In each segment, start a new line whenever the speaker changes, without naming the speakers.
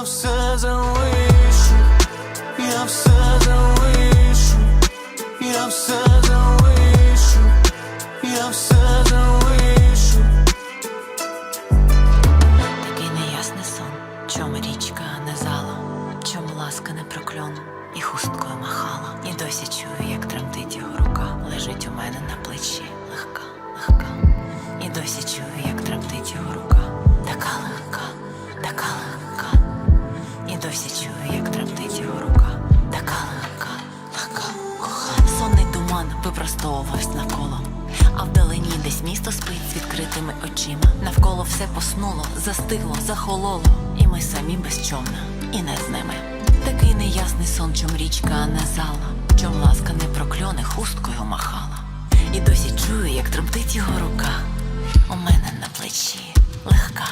Я все залишу,
випростовувався навколо. А вдалині десь місто спить з відкритими очима. Навколо все поснуло, застигло, захололо. І ми самі без човна, і не з ними. Такий неясний сон, чом річка не зала, чом ласка не прокльоне хусткою махала. І досі чую, як тремтить його рука. У мене на плечі легка,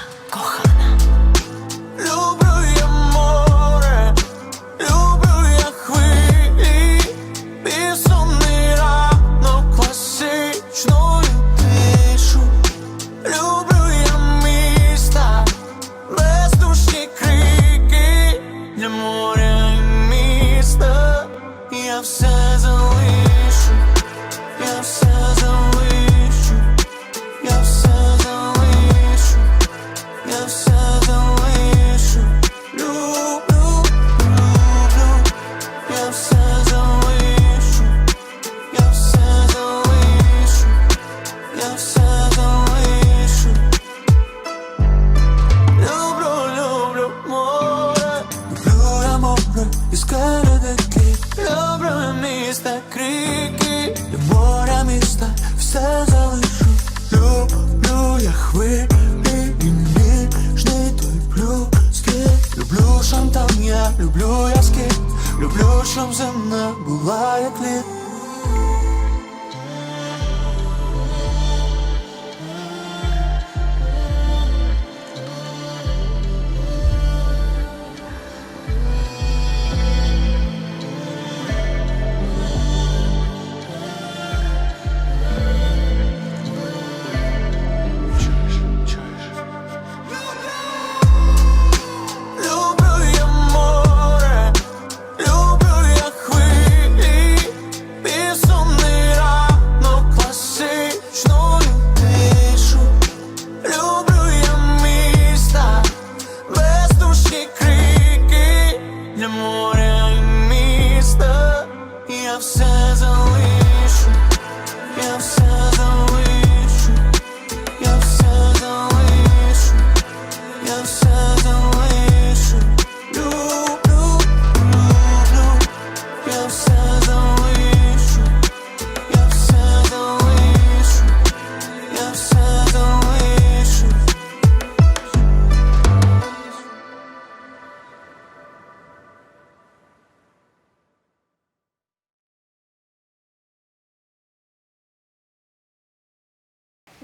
Я все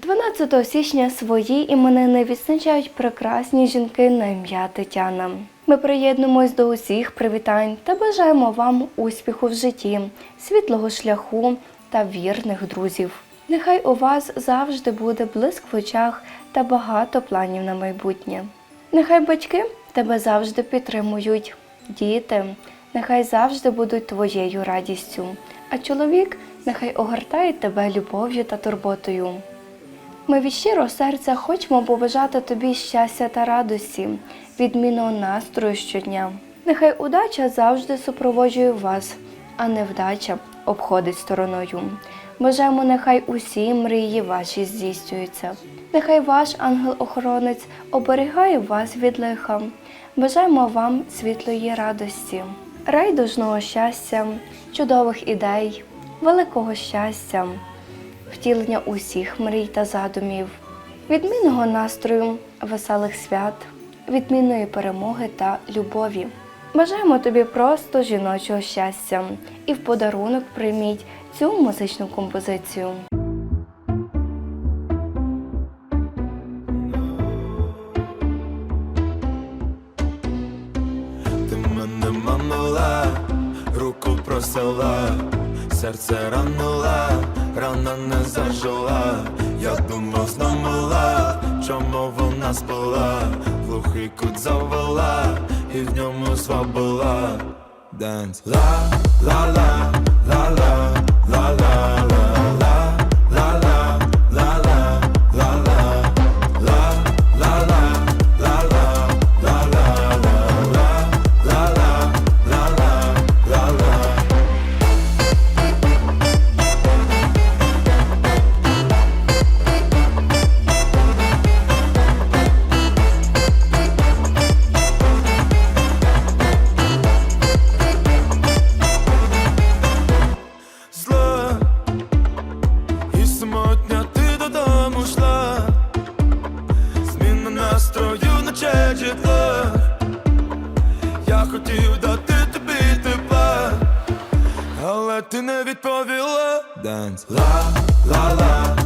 12 січня свої іменини відзначають прекрасні жінки на ім'я Тетяна. Ми приєднуємось до усіх привітань та бажаємо вам успіху в житті, світлого шляху та вірних друзів. Нехай у вас завжди буде блиск в очах та багато планів на майбутнє. Нехай батьки тебе завжди підтримують, діти, нехай завжди будуть твоєю радістю, а чоловік нехай огортає тебе любов'ю та турботою. Ми від щирого серця хочемо побажати тобі щастя та радості, відмінного настрою щодня. Нехай удача завжди супроводжує вас, а невдача обходить стороною. Бажаємо, нехай усі мрії ваші здійснюються. Нехай ваш ангел-охоронець оберігає вас від лиха. Бажаємо вам світлої радості, райдужного щастя, чудових ідей, великого щастя, втілення усіх мрій та задумів, відмінного настрою, веселих свят, відмінної перемоги та любові. Бажаємо тобі просто жіночого щастя і в подарунок прийміть цю музичну композицію.
Ти руку просила, серце ранула, рана не зажила. Я думав, знамила, чому вона спала, глухий кут завела, і в ньому свабила. Dance. La, ла ла ла ла ти не відповіла. Ла ла ла ла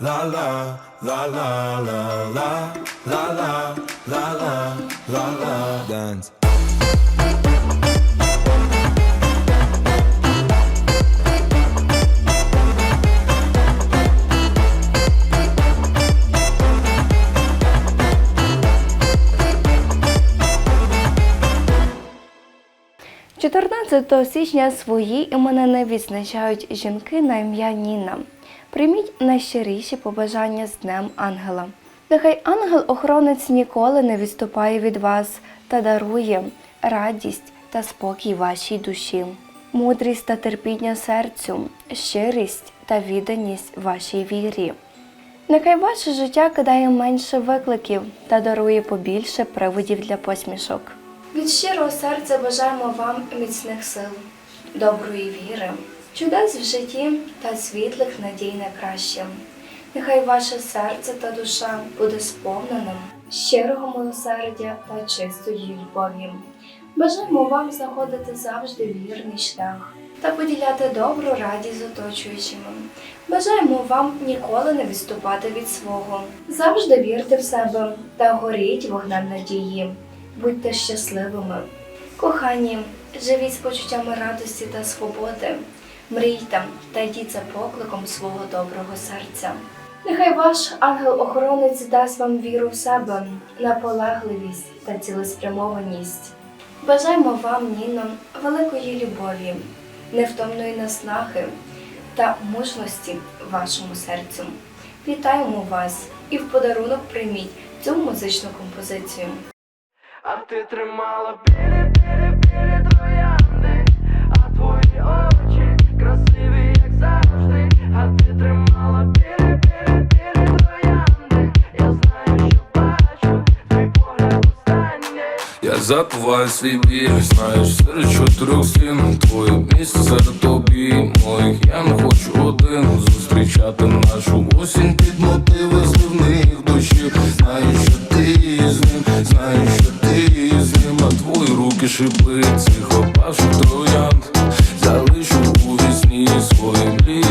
ла ла ла ла ла ла ла ла ла ла ла ла Dance –
14 січня свої іменини відзначають жінки на ім'я Ніна. Прийміть найщиріші побажання з Днем Ангела. Нехай ангел-охоронець ніколи не відступає від вас та дарує радість та спокій вашій душі, мудрість та терпіння серцю, щирість та відданість вашій вірі. Нехай ваше життя кидає менше викликів та дарує побільше приводів для посмішок. Від щирого серця бажаємо вам міцних сил, доброї віри, чудес в житті та світлих надій на краще. Нехай ваше серце та душа буде сповненим щирого милосердя та чистої любові. Бажаємо вам знаходити завжди вірний шлях та поділяти добру радість з оточуючими. Бажаємо вам ніколи не відступати від свого. Завжди вірте в себе та горіть вогнем надії. Будьте щасливими. Кохані, живіть з почуттями радості та свободи. Мрійте та йдіть за покликом свого доброго серця. Нехай ваш ангел-охоронець дасть вам віру в себе, наполегливість та цілеспрямованість. Бажаємо вам, Ніно, великої любові, невтомної наснахи та мужності вашому серцю. Вітаємо вас і в подарунок прийміть цю музичну композицію.
А ти тримала білі, Я
забуваю свій біль, знаєш, серед чотирьох стін Твоє місце серед тобі моїх Я не хочу один. Зустрічати нашу осінь під мотиви зливних душів Знаю, що ти з ним, знаю, що ти з ним. А твої руки шипи цих опавших троянд. Залишу у вісні свої мрії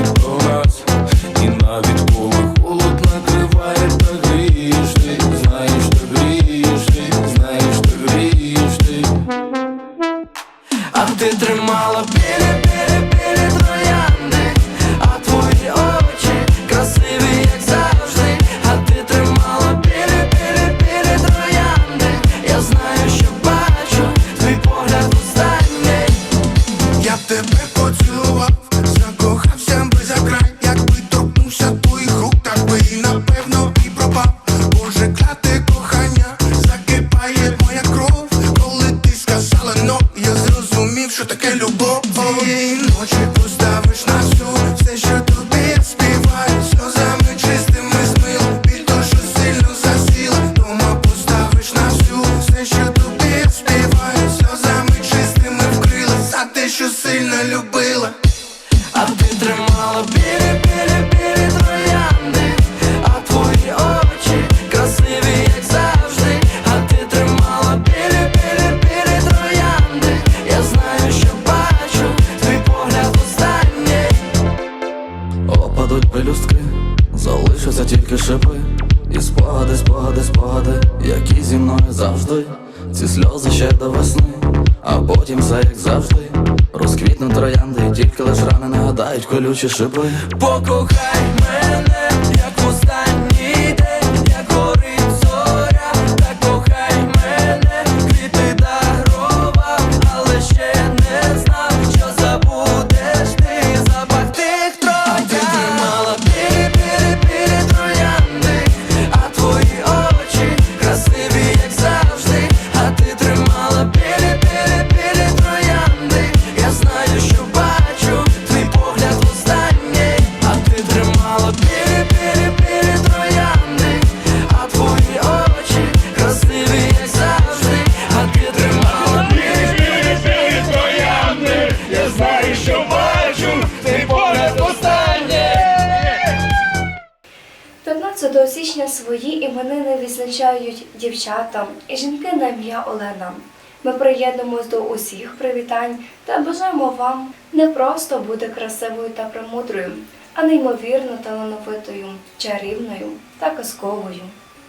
завжди.
Ці сльози ще до весни, а потім все як завжди. Розквітнуть троянди, і тільки лиш рани нагадають колючі шипи.
Покохай мене, як останній
відзначають дівчата і жінки на ім'я Олена. Ми приєднуємось до усіх привітань та бажаємо вам не просто бути красивою та премудрою, а неймовірно талановитою, чарівною та казковою.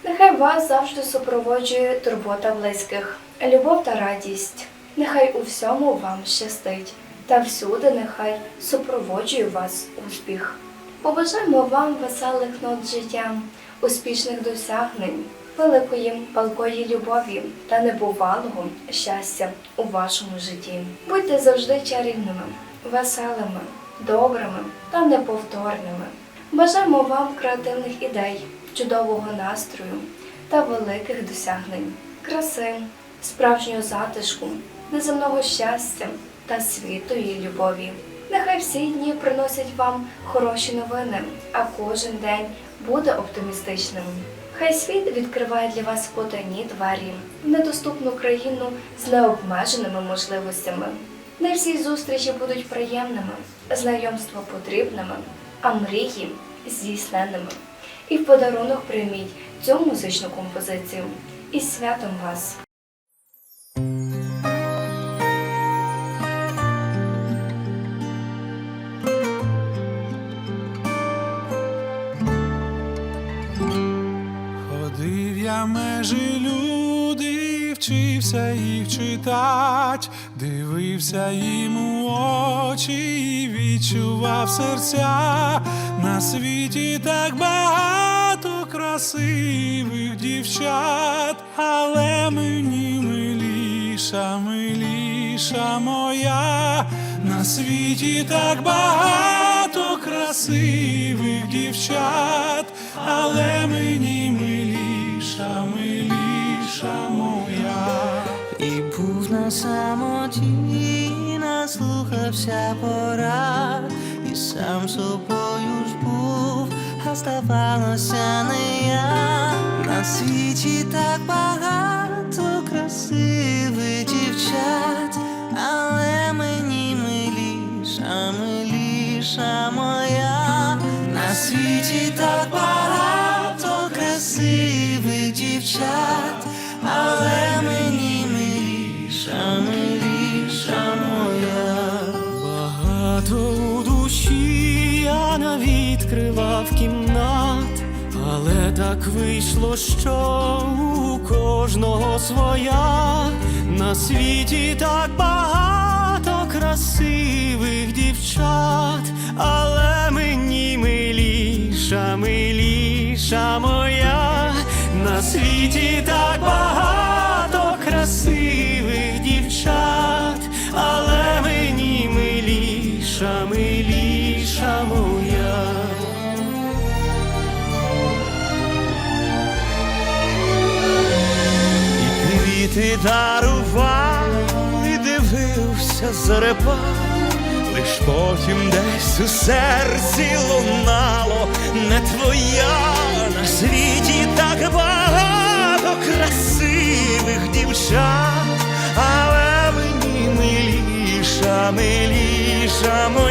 Нехай вас завжди супроводжує турбота близьких, любов та радість. Нехай у всьому вам щастить, та всюди нехай супроводжує вас успіх. Побажаємо вам веселих нот життя, успішних досягнень, великої палкої любові та небувалого щастя у вашому житті. Будьте завжди чарівними, веселими, добрими та неповторними. Бажаємо вам креативних ідей, чудового настрою та великих досягнень, краси, справжнього затишку, неземного щастя та світої любові. Нехай всі дні приносять вам хороші новини, а кожен день буде оптимістичним. Хай світ відкриває для вас потайні двері недоступну країну з необмеженими можливостями. Не всі зустрічі будуть приємними, знайомства потрібними, а мрії здійсненними. І в подарунок прийміть цю музичну композицію. Із святом вас!
Межі люди, вчився їх читать, дивився їм у очі і відчував серця. На світі так багато красивих дівчат, але мені миліша, миліша моя, на світі так багато красивих дівчат, але мені миліша, миліша моя.
І був на самоті, наслухався порад, і сам собою ж був, а здавалося не я. На світі так багато
красивих дівчат, але мені миліша, миліша моя. На світі так багато дівчат, але мені миліша, миліша моя.
Багато у душі я навідкривав кімнат, але так вийшло, що у кожного своя на світі так багато красивих дівчат, але мені миліша, миліша моя, на світі так багато красивих дівчат, але мені миліша, миліша моя.
І квіти дарував, і дивився зарепав, лиш потім десь у серці лунало не твоя на світі так багато красивих дівчат, але мені миліша, миліша моя,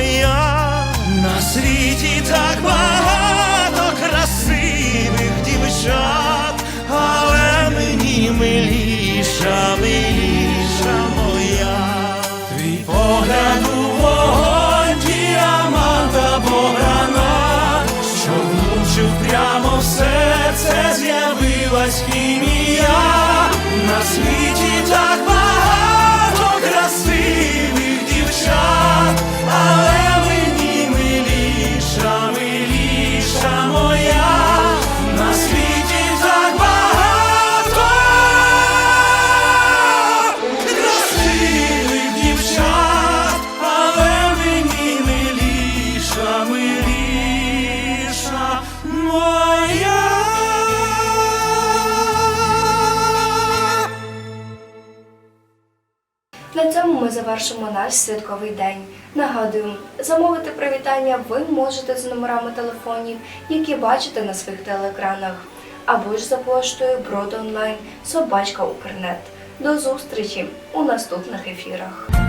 з'явилась хімія. На світі так багато красивих дівчат,
завершимо наш святковий день. Нагадую, замовити привітання ви можете з номерами телефонів, які бачите на своїх телеекранах, або ж за поштою Брод онлайн Собачка Укрнет. До зустрічі у наступних ефірах.